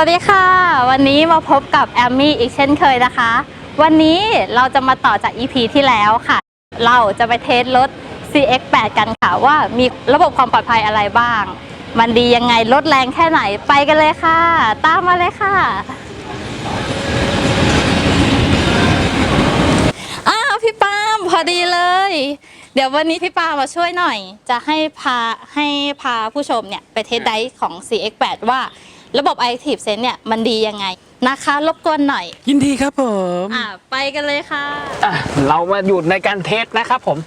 วัสดีค่ะ วันนี้มาพบกับแอมมี่อีกเช่นเคยนะคะ วันนี้เราจะมาต่อจาก EP ที่แล้วค่ะ เราจะไปเทสรถ CX8 กันค่ะ ว่ามีระบบความปลอดภัยอะไรบ้าง มันดียังไงรถแรงแค่ไหนไปกันเลยค่ะ ตามมาเลยค่ะอ้าวพี่ปามพอดีเลย เดี๋ยววันนี้พี่ปามาช่วยหน่อย จะให้พาให้พาผู้ชมเนี่ยไปเทสไดของ CX8 ว่า ระบบ Active Sense เนี่ยมันดียังไงนะคะ รบกวนหน่อย ยินดีครับผมอ่าไปกันเลยค่ะ อะเรามาอยู่ในการเทสนะครับผม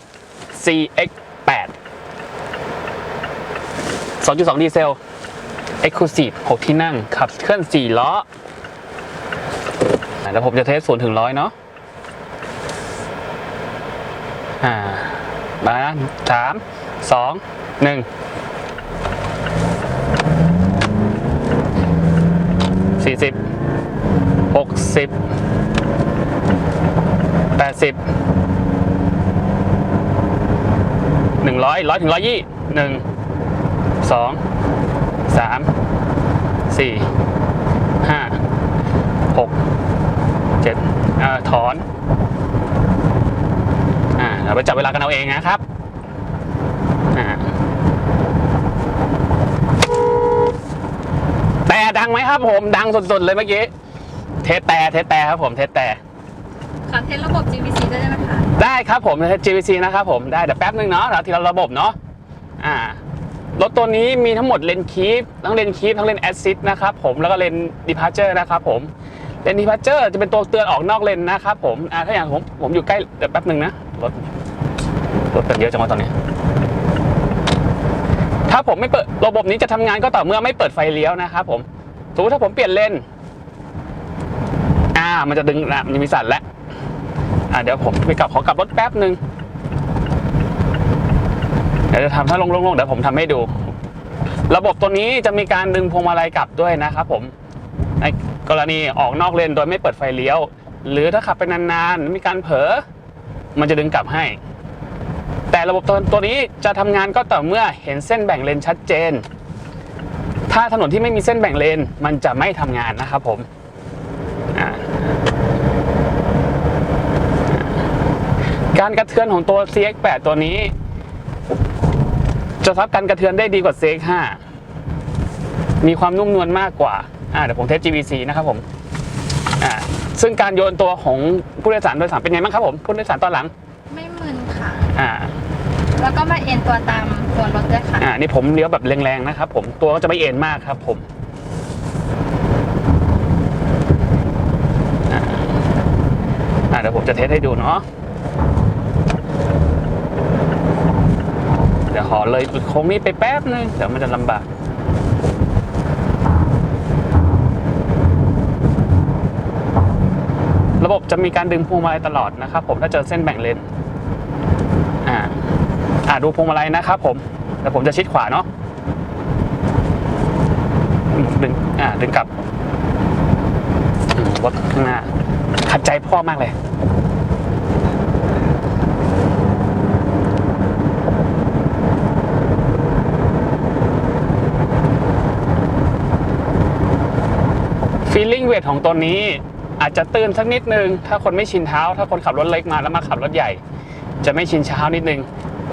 CX8 2.2ดดีเซล Exclusive 6 ที่นั่ง ขับเคลื่อน 4 ล้อแล้วผมจะเทส0ถึงร้อยเนาะอ่ามานึ่ง สี่สิบหกสิบแปดสิบหนึ่งร้อยร้อยถึงร้อยยี่หนึ่งสองสามสี่ห้าหกเจ็ดอ่าถอนอ่าเราไปจับเวลากันเอาเองนะครับอ่า แต่ดังไหมครับผมดังสุดๆเลยเมื่อกี้เทสแต่เทสแต่ครับผมเทสแต่ขอเทสระบบ GPC ได้ไหมคะได้ครับผมเทส GVC นะครับผมได้เดี๋ยวแป๊บนึงเนาะเราทีละระบบเนาะอ่ารถตัวนี้มีทั้งหมดเลนคีฟทั้งเลนคีฟทั้งเลนแอซิสนะครับผมแล้วก็เลนดีพาร์เจอร์นะครับผมเลนดีพาร์เจอร์จะเป็นตัวเตือนออกนอกเลนนะครับผมอ่าถ้าอย่างผมผมอยู่ใกล้เดี๋ยวแป๊บนึงนะรถรถเป็นเยอะจังวะตอนนี้ ถ้าผมไม่เปิดระบบนี้จะทำงานก็ต่อเมื่อไม่เปิดไฟเลี้ยวนะครับผมสมมติถ้าผมเปลี่ยนเลนอ่า มันจะดึงนะมันจะมีสั่นแล้วอ่าเดี๋ยวผมไปกลับขอกลับรถแป๊บหนึ่งเดี๋ยวจะทำถ้าลงลงๆเดี๋ยวผมทำให้ดู ระบบตัวนี้จะมีการดึงพวงมาลัยกลับด้วยนะครับผมในกรณีออกนอกเลนโดยไม่เปิดไฟเลี้ยว หรือถ้าขับไปนานๆมีการเผลอมันจะดึงกลับให้ แต่ระบบตัวตัวนี้จะทำงานก็ต่อเมื่อเห็นเส้นแบ่งเลนชัดเจน ถ้าถนนที่ไม่มีเส้นแบ่งเลนมันจะไม่ทำงานนะครับผมอ่าการกระเทือนของตัว CX8 ตัวนี้ จะรับการกระเทือนได้ดีกว่า CX5 มีความนุ่มนวลมากกว่าอ่าเดี๋ยวผมเทส GVC นะครับผมอ่าซึ่งการโยนตัวของผู้โดยสารโดยสารเป็นไงบ้างครับผมผู้โดยสารตอนหลัง ไม่มึนค่ะอ่า แล้วก็มาเอ็นตัวตามตัวรถด้วยค่ะ อ่านี่ผมเลี้ยวแบบแรงๆนะครับผมตัวก็จะไม่เอ็นมากครับผมอ่าเดี๋ยวผมจะเทสให้ดูเนาะเดี๋ยวขอเลยจุดโค้งนี้ไปแป๊บนึงเดี๋ยวมันจะลำบากระบบจะมีการดึงพวงมาลัยตลอดนะครับผมถ้าเจอเส้นแบ่งเลน อ่าดูพวงมาลัยนะครับผมเดี๋ยวผมจะชิดขวาเนาะดึงอ่าดึงกลับรถข้างหน้าขัดใจพ่อมากเลยฟีลลิ่งเวทของตัวนี้อาจจะตื้นสักนิดนึง ถ้าคนไม่ชินเท้า ถ้าคนขับรถเล็กมาแล้วมาขับรถใหญ่ จะไม่ชินเช้านิดนึง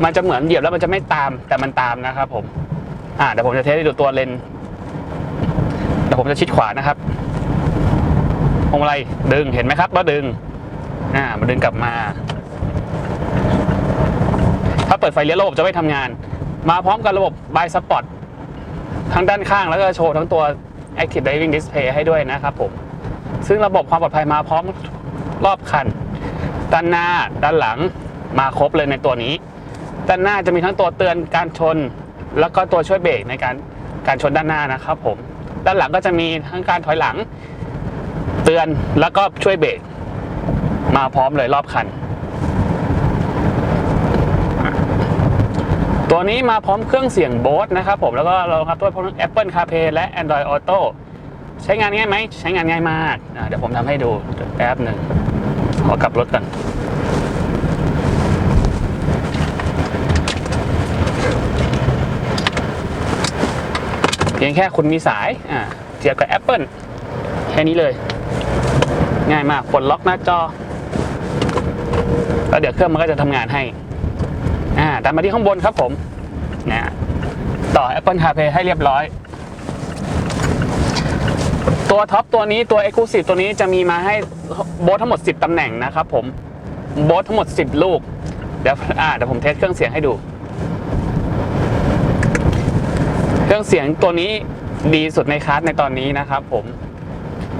มันจะเหมือนเหยียบแล้วมันจะไม่ตามแต่มันตามนะครับผมอ่าเดี๋ยวผมจะเทสให้ดูตัวเลนเดี๋ยวผมจะชิดขวานะครับพวงมาลัยดึงเห็นไหมครับว่าดึงอ่ามันดึงกลับมา ถ้าเปิดไฟเลี้ยวระบบจะไม่ทำงาน มาพร้อมกับระบบ by spot ทั้งด้านข้างแล้วก็โชว์ทั้งตัว active driving display ให้ด้วยนะครับผม ซึ่งระบบความปลอดภัยมาพร้อมรอบคัน ด้านหน้าด้านหลังมาครบเลยในตัวนี้ ด้านหน้าจะมีทั้งตัวเตือนการชน แล้วก็ตัวช่วยเบรกในการการชนด้านหน้านะครับผม ด้านหลังก็จะมีทั้งการถอยหลัง เตือนแล้วก็ช่วยเบรกมาพร้อมเลยรอบคัน ตัวนี้มาพร้อมเครื่องเสียงโบสนะครับผมแล้วก็รองรับด้วยพวก Apple CarPlay และ Android Auto ใช้งานง่ายไหม ใช้งานง่ายมาก เดี๋ยวผมทำให้ดูแป๊บหนึ่งขอกลับรถก่อน เพียงแค่คุณมีสายอ่าเสียบกับ Apple ค่นี้เลย ง่ายมากปลดล็อกหน้าจอแล้วเดี๋ยวเครื่องมันก็จะทำงานให้อ่าตามมาที่ข้างบนครับผมนะต่อ Apple CarPlay ให้เรียบร้อย ตัวท็อปตัวนี้ตัว Exclusive ตัวนี้จะมีมาให้โบสทั้งหมด 10ตำแหน่งนะครับผมโบสทั้งหมด 10 ลูก เดี๋ยวอ่าเดี๋ยวผมเทสเครื่องเสียงให้ดู เค รื่องเสียงตัวนี้ดีสุดในคลาสในตอนนี้นะครับผม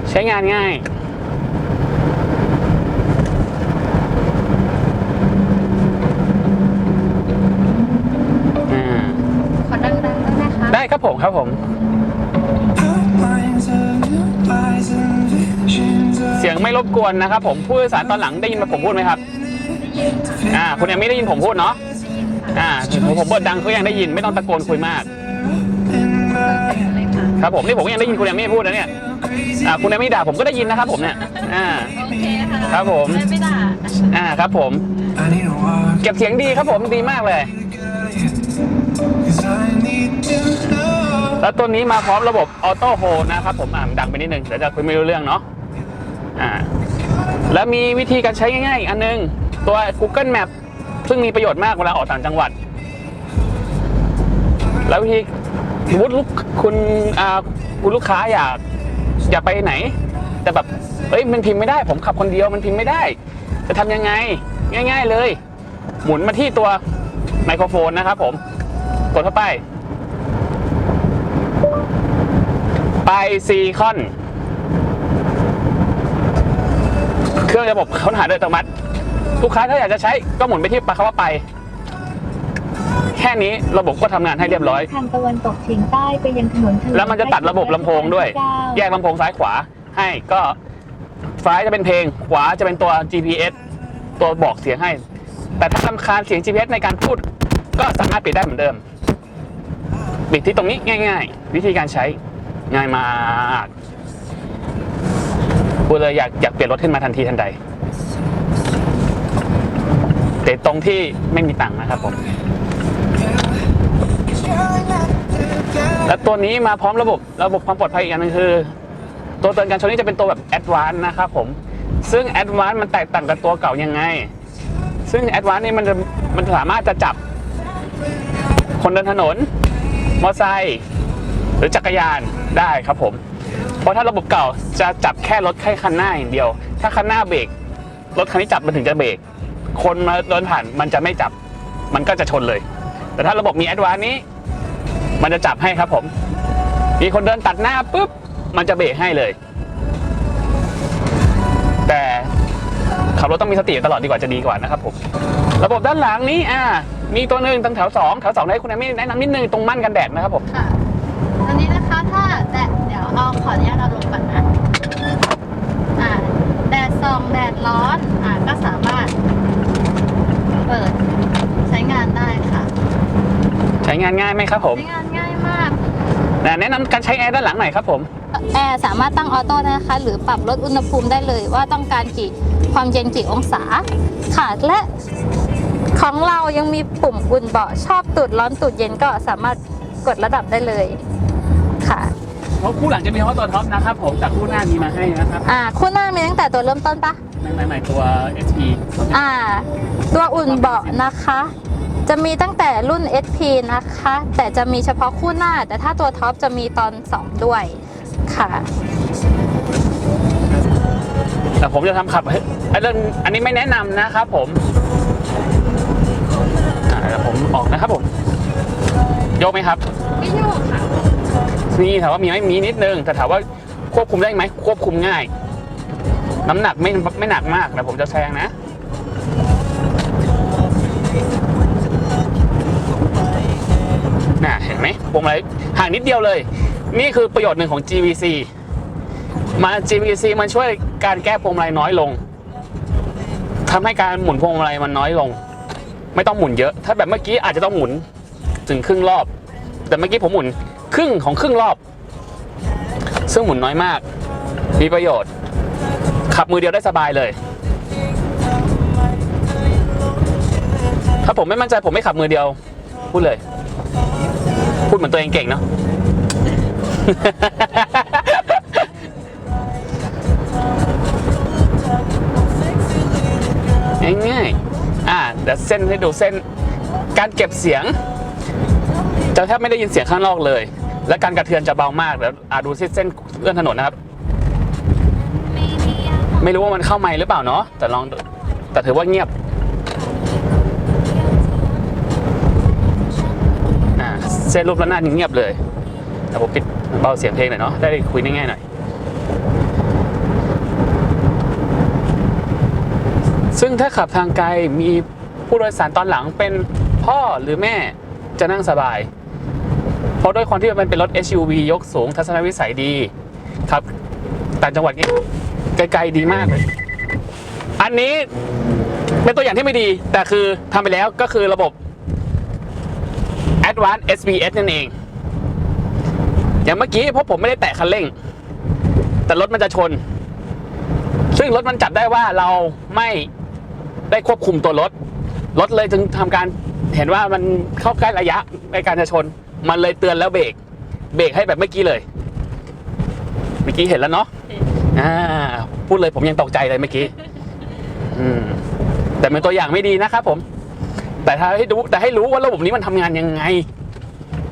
ใช้งานง่ายอ่าขอดังๆด้วยนะคะ ได้ครับผมครับผม เสียงไม่รบกวนนะครับผมผู้โดยสารตอนหลังได้ยินผมพูดไหมครับ อ่า คุณยังไม่ได้ยินผมพูดเนาะ อ่าผมผมเปิดดังเขายังได้ยินไม่ต้องตะโกนคุยมาก ครับผมนี่ผมก็ยังได้ยินคุณยังไม่พูดนะเนี่ยอ่าคุณยังไม่ด่าผมก็ได้ยินนะครับผมเนี่ยอ่าโอเคค่ะครับผมไม่ไม่ด่าอ่าครับผม เก็บเสียงดีครับผมดีมากเลย แล้วตัวนี้มาพร้อมระบบออโต้โฮนะครับผมอ่านดังไปนิดนึงเดี๋ยวจะคุยไม่รู้เรื่องเนาะอ่าแล้วมีวิธีการใช้ง่ายๆอีกอันนึง ตัว Google Map ซึ่งมีประโยชน์มากเวลาออกต่างจังหวัด แล้ววิธี สมมติลูกคุณอ่าคุณลูกค้าอยากอยากไปไหน แต่แบบเอ้ยมันพิมพ์ไม่ได้ ผมขับคนเดียวมันพิมพ์ไม่ได้ จะทำยังไงง่าย ๆเลย หมุนมาที่ตัวไมโครโฟนนะครับผมกดเข้าไปไปซีคอน เครื่องระบบค้นหาโดยอัตโนมัติ ลูกค้าถ้าอยากจะใช้ก็หมุนไปที่ปลาคำว่าไป แค่นี้ระบบก็ทำงานให้เรียบร้อย ทางตะวันตกเฉียงใต้ไปยังถนนเฉลิแล้วมันจะตัดระบบลำโพงด้วย แยกลำโพงซ้ายขวาให้ก็ซ้ายจะเป็นเพลง ขวาจะเป็นตัว GPS ตัวบอกเสียงให้ แต่ถ้าลำคาญเสียง GPS ในการพูด ก็สามารถปิดได้เหมือนเดิม ปิดที่ตรงนี้ง่าย ๆ วิธีการใช้ง่ายมากพูดเลยอยากอยากเปลี่ยนรถขึ้นมาทันทีทันใดแต่ตรงที่ไม่มีตังค์นะครับผม และตัวนี้มาพร้อมระบบระบบความปลอดภัยอีกอันหนึงคือ ตัวเตือนการชนนี้จะเป็นตัวแบบแอดวานซ์นะครับผม ซึ่งแอดวานซ์มันแตกต่างกับตัวเก่ายังไง ซึ่งแอดวานซ์นี่มันจะมันสามารถจะจับ คนเดินถนน มอเตอร์ไซค์หรือจักรยานได้ครับผม เพราะถ้าระบบเก่าจะจับแค่รถแค่คันหน้าอย่างเดียว ถ้าคันหน้าเบรกรถคันนี้จับมันถึงจะเบรกคนมาเดินผ่านมันจะไม่จับ มันก็จะชนเลย แต่ถ้าระบบมีแอดวานซ์นี้ มันจะจับให้ครับผม มีคนเดินตัดหน้าปุ๊บ มันจะเบรกให้เลย แต่ขับรถต้องมีสติตลอดดีกว่าจะดีกว่านะครับผม ระบบด้านหลังนี้อ่า มีตัวหนึ่งตั้งแถวสองแถวสองให้คุณแม่แนะนำนิดนึงตรงมั่นกันแดดนะครับผม ค่ะอันนี้นะคะถ้าแดดเดี๋ยวเอาขออนุญาตเอาลงก่อนนะ อ่า แดดส่องแดดร้อน อ่า ก็สามารถ เปิดใช้งานได้ค่ะ ใช้งานง่ายไหมครับผม ใช้งานง่ายมากนะแนะนำการใช้แอร์ด้านหลังหน่อยครับผม แอร์สามารถตั้งออโต้ได้นะคะ หรือปรับลดอุณหภูมิได้เลยว่าต้องการกี่ความเย็นกี่องศา ค่ะและของเรายังมีปุ่มอุ่นเบาะชอบตูดร้อนตูดเย็นก็สามารถกดระดับได้เลยค่ะ เพราะคู่หลังจะมีเพราะตัวท็อปนะครับผมจากคู่หน้ามีมาให้นะครับอ่าคู่หน้ามีตั้งแต่ตัวเริ่มต้นปะใหม่ๆตัว SP อ่า ตัวอุ่นเบาะนะคะ จะมีตั้งแต่รุ่น SP นะคะ แต่จะมีเฉพาะคู่หน้า แต่ถ้าตัวท็อปจะมีตอน 2 ด้วยค่ะ แต่ผมจะทำขับให้ไอ้เรื่องอันนี้ไม่แนะนำนะครับผมอ่าเดี๋ยวผมออกนะครับผมโยกไหมครับ ไม่โยกค่ะมีถามว่ามีไหมมีนิดนึง แต่ถามว่าควบคุมได้ไหมควบคุมง่าย น้ำหนักไม่ไม่หนักมากแต่ผมจะแซงนะ วงมาลัยห่างนิดเดียวเลย นี่คือประโยชน์หนึ่งของ GVC มา GVC มันช่วยการแก้พวงมาลัยน้อยลงทำให้การหมุนพวงมาลัยมันน้อยลง ไม่ต้องหมุนเยอะ ถ้าแบบเมื่อกี้อาจจะต้องหมุนถึงครึ่งรอบ แต่เมื่อกี้ผมหมุนครึ่งของครึ่งรอบ ซึ่งหมุนน้อยมาก มีประโยชน์ ขับมือเดียวได้สบายเลย ถ้าผมไม่มั่นใจผมไม่ขับมือเดียวพูดเลย พูดเหมือนตัวเองเก่งเนาะ ง่ายๆอ่าเดี๋ยวเส้นให้ดูเส้น การเก็บเสียง จะแทบไม่ได้ยินเสียงข้างนอกเลย และการกระเทือนจะเบามากเดี๋ยวอาดูเส้นเลื่อนถนนนะครับ ไม่รู้ว่ามันเข้าไมหรือเปล่าเนาะแต่ลองแต่ถือว่าเงียบ เส้นรูประนาดเงียบเลยแต่ผมปิดเบาเสียงเพลงหน่อยเนาะได้คุยง่ายๆหน่อย ซึ่งถ้าขับทางไกลมีผู้โดยสารตอนหลังเป็นพ่อหรือแม่จะนั่งสบาย เพราะด้วยความที่มันเป็นรถ SUV ยกสูงทัศนวิสัยดี ครับต่างจังหวัดนี้ไกลๆดีมากเลย อันนี้เป็นตัวอย่างที่ไม่ดี แต่คือทำไปแล้วก็คือระบบ Advanced SBS นั่นเอง อย่างเมื่อกี้เพราะผมไม่ได้แตะคันเร่ง แต่รถมันจะชน ซึ่งรถมันจับได้ว่าเราไม่ได้ควบคุมตัวรถ รถเลยจึงทำการเห็นว่ามันเข้าใกล้ระยะในการจะชน มันเลยเตือนแล้วเบรก เบรกให้แบบเมื่อกี้เลย เมื่อกี้เห็นแล้วเนาะอ่าพูดเลยผมยังตกใจเลยเมื่อกี้ อืม แต่เป็นตัวอย่างไม่ดีนะครับผม แต่ถ้าให้ดูแต่ให้รู้ว่าระบบนี้มันทำงานยังไง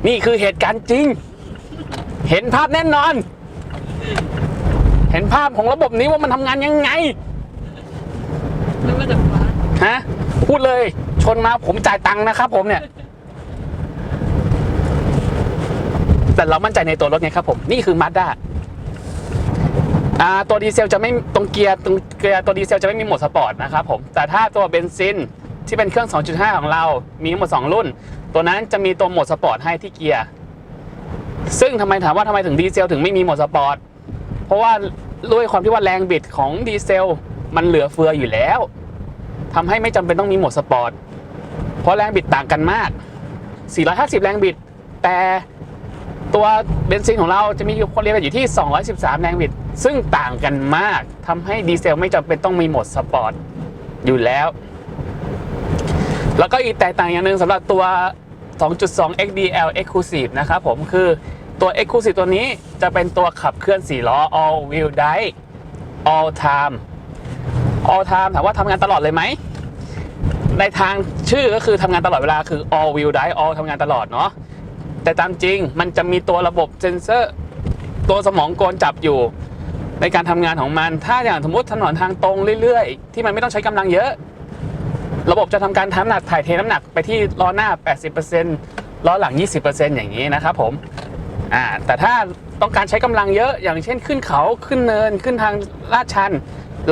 นี่คือเหตุการณ์จริง เห็นภาพแน่นอน เห็นภาพของระบบนี้ว่ามันทำงานยังไงนึกว่าจะฟ้าฮะพูดเลย ชนมาผมจ่ายตังค์นะครับ ผมเนี่ย แต่เรามั่นใจในตัวรถไงครับผม นี่คือมาด้าตัวดีเซลจะไม่ตรงเกียร์ตรงเกียร์ตัวดีเซลจะไม่มีโหมดสปอร์ตนะครับผมแต่ถ้าตัวเบนซิน ที่เป็นเครื่อง 2.5 ของเรา มีทั้งหมด 2 รุ่น ตัวนั้นจะมีตัวโหมดสปอร์ตให้ที่เกียร์ ซึ่งทำไมถามว่าทำไมถึงดีเซลถึงไม่มีโหมดสปอร์ต เพราะว่าด้วยความที่ว่าแรงบิดของดีเซลมันเหลือเฟืออยู่แล้วทำให้ไม่จำเป็นต้องมีโหมดสปอร์ต เพราะแรงบิดต่างกันมาก 450 แรงบิด แต่ตัวเบนซินของเราจะมีคนเรียนอยู่ที่ 213 แรงบิด ซึ่งต่างกันมากทำให้ดีเซลไม่จำเป็นต้องมีโหมดสปอร์ตอยู่แล้ว แล้วก็อีกแตกต่างอย่างหนึ่งสำหรับตัว 2.2 XDL Exclusive นะครับผมคือตัว Exclusive ตัวนี้จะเป็นตัวขับเคลื่อน 4 ล้อ All Wheel Drive All Time all time ถามว่าทำงานตลอดเลยไหม ในทางชื่อก็คือทำงานตลอดเวลาคือ all wheel drive all ทำงานตลอดเนาะแต่ตามจริงมันจะมีตัวระบบเซนเซอร์ ตัวสมองกลจับอยู่ ในการทำงานของมัน ถ้าอย่างสมมติถนนทางตรงเรื่อย ๆ ที่มันไม่ต้องใช้กำลังเยอะ ระบบจะทำการทำน้ำหนักถ่ายเทน้ำหนักไปที่ล้อหน้า 80%ล้อหลัง 20%อย่างนี้นะครับผมอ่าแต่ถ้าต้องการใช้กำลังเยอะอย่างเช่นขึ้นเขาขึ้นเนินขึ้นทางลาดชัน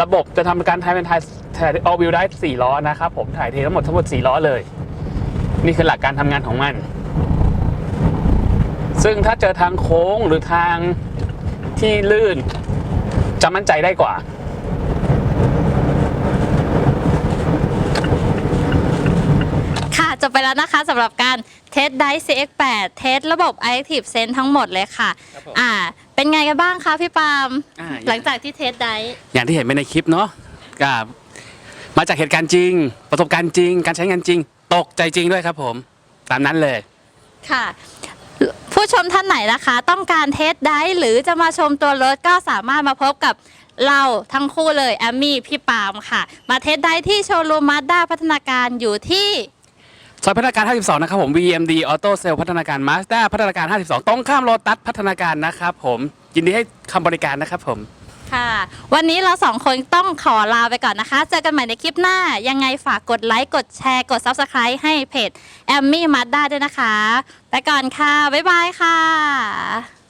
ระบบจะทำการถ่ายเป็นถ่ายถ่าย all wheel drive 4ล้อนะครับผมถ่ายเททั้งหมดทั้งหมด 4 ล้อเลย นี่คือหลักการทำงานของมัน ซึ่งถ้าเจอทางโค้งหรือทางที่ลื่น จะมั่นใจได้กว่า ค่ะจบ ไปแล้วนะคะสำหรับการเทสได CX8 เทสระบบ Active Sense ทั้งหมดเลยค่ะ ครับผม อ่า เป็นไงกันบ้างคะพี่ปาล์มอ่า หลังจากที่เทสไดอย่างที่เห็นไปในคลิปเนาะก็มาจากเหตุการณ์จริง ประสบการณ์จริง การใช้งานจริง ตกใจจริงด้วยครับผม ตามนั้นเลย ค่ะ ผู้ชมท่านไหนนะคะ ต้องการเทสไดหรือจะมาชมตัวรถก็สามารถมาพบกับเราทั้งคู่เลยแอมมี่พี่ปาล์มค่ะ มาเทสไดที่โชว์รูมมาด้าพัฒนาการอยู่ที่ ซอยพัฒนาการ 52 นะครับผม VMD Auto Sale พัฒนาการ Mazda พัฒนาการ 52 ตรงข้ามโลตัสพัฒนาการนะครับผม ยินดีให้คำบริการนะครับผม ค่ะ วันนี้เราสองคนต้องขอลาไปก่อนนะคะ เจอกันใหม่ในคลิปหน้า ยังไงฝากกดไลค์ กดแชร์ กด Subscribe ให้เพจแอมมี่มาด้าด้วยนะคะ ไปก่อนค่ะ บ๊ายบายค่ะ